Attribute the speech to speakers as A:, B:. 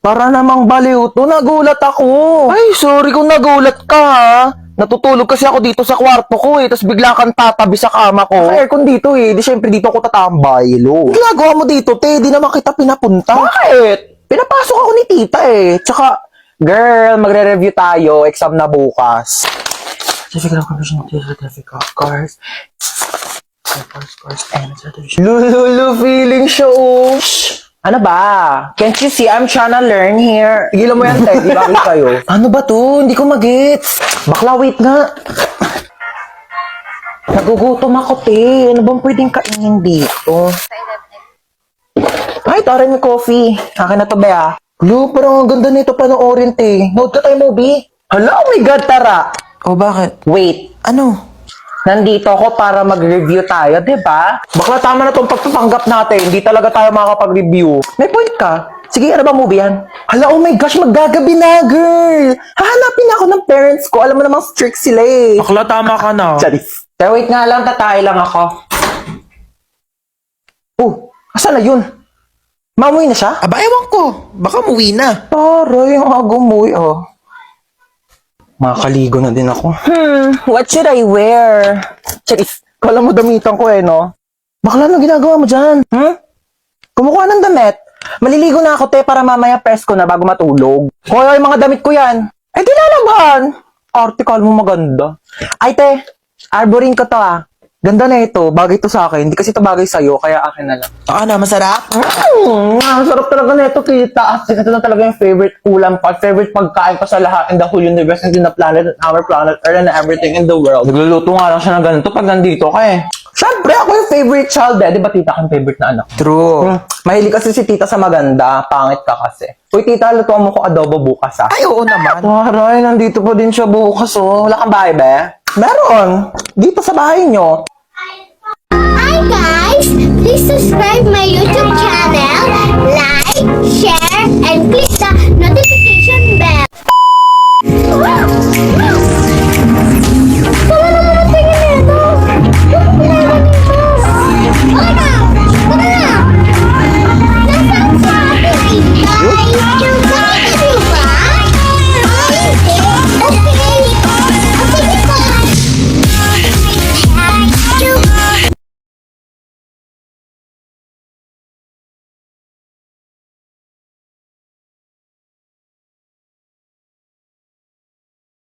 A: Para namang baliw to, nagulat ako. Ay, sorry kung nagulat ka ha. Natutulog kasi ako dito sa kwarto ko eh, tapos bigla kang tatabi sa kama ko. Sa aircon dito eh, di syempre dito ako tatambay, lo. Ginagawa mo dito, te, di naman kita pinapunta. Bakit? Pinapasok ako ni tita eh. Tsaka, girl, magre-review tayo, exam na bukas. Certificate of Commission, Certificate of Course. Course, course, and certificate. Lulu, feeling show. Shh! Ano ba? Can't you see I'm trying to learn here? Tigilan mo yan, te. Di ba kayo? ano ba to? Hindi ko magets. Bakla, wait nga. Nagugutom ako, te. Ano bang pwedeng kainin dito? Ay, may coffee. Akin na to, Bea. Lu, parang ang ganda nito panoorin, te. Note ka tayo, movie. Hala, oh my God, tara. Oh, bakit? Wait. Ano? Nandito ako para mag-review tayo, di ba? Bakla tama na tong pagpapanggap natin. Hindi talaga tayo makakapag-review. May point ka. Sige, ano ba movie yan? Hala, oh my gosh, maggagabi na, girl! Hahanapin ako ng parents ko. Alam mo namang strict sila eh.
B: Bakla, tama ka na.
A: Charis. Pero wait nga lang, tatay lang ako. Oh, asan na yun? Mamuwi na siya?
B: Aba, ewan ko. Baka muwi na.
A: Taray, ang aga umuwi, oh. Makakaligo na din ako. Hmm, what should I wear? Charis, kala mo damitan ko eh, no? Bakla, ano ginagawa mo dyan? Hmm? Kumukuha ng damit. Maliligo na ako, te, para mamaya press ko na bago matulog. Hoy, yung mga damit ko yan. Eh, di lalaban. Article mo maganda. Ay, te, arborin ko to, ah. Ganda na ito. Bagay to sa akin. Hindi kasi ito bagay sa'yo, kaya akin na lang.
B: Baka na, masarap.
A: Mm, ang sarap talaga na ito, kita. In, ito na talaga yung favorite ulam pa, favorite pagkain ko sa lahat in the whole universe and in the planet and our planet Earth and everything in the world. Nagluluto nga lang siya ng ganito pag nandito ka eh. Siyempre, ako yung favorite child eh. Di ba tita kang favorite na anak?
B: True.
A: Hmm, mahilig kasi si tita sa maganda. Pangit ka kasi. Uy, tita, lutuan mo ko adobo bukas ah.
B: Ay, oo naman.
A: Taray, nandito pa din siya bukas oh. Wala kang bahay be? Meron. Dito sa bahay nyo.
C: Hi guys! Please subscribe my YouTube channel,